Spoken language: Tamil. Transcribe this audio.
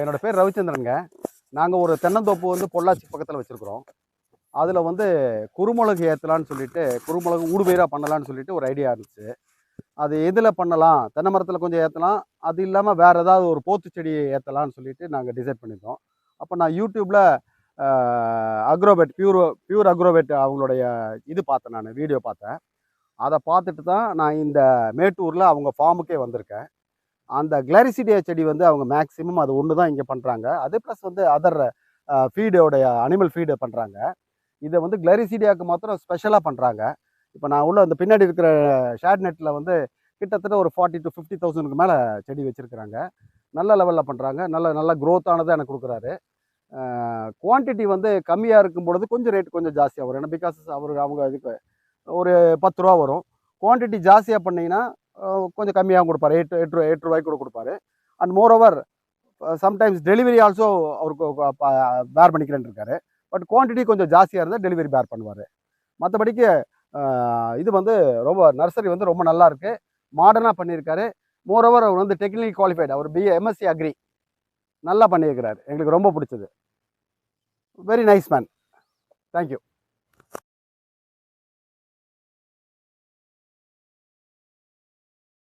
என்னோட பேர் ரவிச்சந்திரனுங்க. நாங்கள் ஒரு தென்னந்தோப்பு வந்து பொள்ளாச்சி பக்கத்தில் வச்சுருக்குறோம். அதில் வந்து குருமிளகு ஏற்றலான்னு சொல்லிட்டு குருமிளகு ஊடுபயிராக பண்ணலான்னு சொல்லிட்டு ஒரு ஐடியா இருந்துச்சு. அது எதில் பண்ணலாம்? தென்னை மரத்தில் கொஞ்சம் ஏற்றலாம் அது இல்லாமல் வேறு ஏதாவது ஒரு போத்து செடி ஏற்றலான்னு சொல்லிட்டு நாங்கள் டிசைட் பண்ணியிருந்தோம் அப்போ நான் யூடியூப்பில் அக்ரோபெட் பியூர் பியூர் அக்ரோபெட் அவங்களுடைய இது பார்த்தேன் நான் வீடியோ பார்த்தேன். அதை பார்த்துட்டு தான் நான் இந்த மேட்டூரில் அவங்க ஃபார்முக்கே வந்திருக்கேன். அந்த கிளாரிசிடியா செடி வந்து அவங்க மேக்ஸிமம் அது ஒன்று தான் இங்கே பண்ணுறாங்க அது ப்ளஸ் வந்து அதர் ஃபீடோடைய அனிமல் ஃபீடு பண்ணுறாங்க இதை வந்து கிளாரிசிடியாவுக்கு மாத்திரம் ஸ்பெஷலாக பண்ணுறாங்க இப்போ நான் உள்ள அந்த பின்னாடி இருக்கிற ஷேட் நெட்டில் வந்து கிட்டத்தட்ட ஒரு ஃபார்ட்டி டு ஃபிஃப்டி தௌசண்ட்க்கு மேலே செடி வச்சுருக்கிறாங்க. நல்ல லெவலில் பண்ணுறாங்க நல்ல நல்ல க்ரோத்தானதை எனக்கு கொடுக்குறாரு. குவான்டிட்டி வந்து கம்மியாக இருக்கும் பொழுது கொஞ்சம் ரேட் கொஞ்சம் ஜாஸ்தியாக வரும். ஏன்னா பிகாஸ் அவர் அவங்க இதுக்கு ஒரு பத்து ரூபா வரும். குவான்டிட்டி ஜாஸ்தியாக பண்ணிங்கன்னா கொஞ்சம் கம்மியாகவும் கொடுப்பாரு. எட்டு எட்டு ரூபா எட்டு ரூபாய்க்கு கூட கொடுப்பாரு. And more over sometimes delivery also அவருக்கு பேர் பண்ணிக்கிறேன்னு இருக்காரு. பட் குவான்டிட்டி கொஞ்சம் ஜாஸ்தியாக இருந்தால் டெலிவரி பேர் பண்ணுவார். மற்றபடிக்கு இது வந்து ரொம்ப நர்சரி வந்து ரொம்ப நல்லா இருக்குது மாடர்னாக பண்ணியிருக்காரு. மோர் ஓவர் அவர் வந்து டெக்னிக்கல் குவாலிஃபைடு அவர் பிஏ எம்எஸ்சி அக்ரி நல்லா பண்ணியிருக்கிறார். எங்களுக்கு ரொம்ப பிடிச்சது. Very nice man thank you